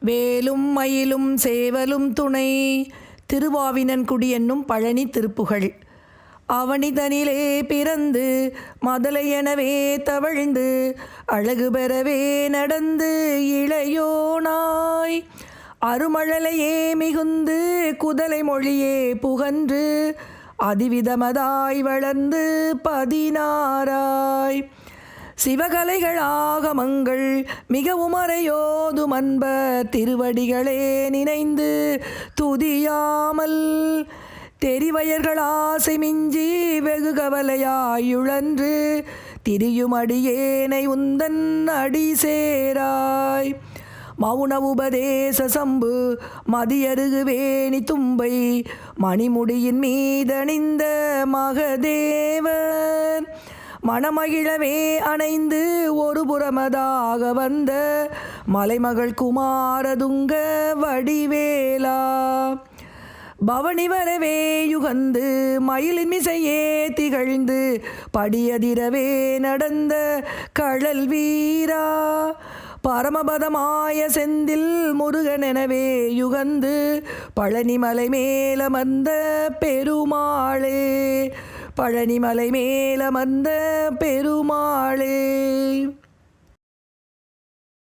வேலும் மயிலும் சேவலும் துணை. திருவாவினன்குடி என்னும் பழனி திருப்புகழ். அவனிதனிலே பிறந்து மதலையெனவே தவழ்ந்து அழகு பெறவே நடந்து இளையோனாய் அருமழலையே மிகுந்து குதலை மொழியே புகன்று அதிவிதமதாய் வளர்ந்து பதினாராய் சிவகலைகள் ஆகமங்கள் மிகவும் அறையோதும் அன்ப திருவடிகளே நினைந்து துதியாமல் தெரிவயர்கள் ஆசை மிஞ்சி வெகு கவலையாயுழன்று திரியுமடியேனை உந்தன் அடி சேராய். மௌன உபதேச சம்பு மதியருகு வேணி தும்பை மணிமுடியின் மீதணிந்த மகதேவன். மணமகிழவே அணைந்து ஒரு புறமதாக வந்த மலைமகள் குமாரதுங்க வடிவேலா. பவனி வரவே யுகந்து மயிலின் மிசையே திகழ்ந்து படியதிரவே நடந்த கழல் வீரா. பரமபதமாய செந்தில் முருகனெனவே யுகந்து பழனிமலை மேலமர்ந்த பெருமாளே. பழனிமலை மேலமர்ந்த பெருமாளே.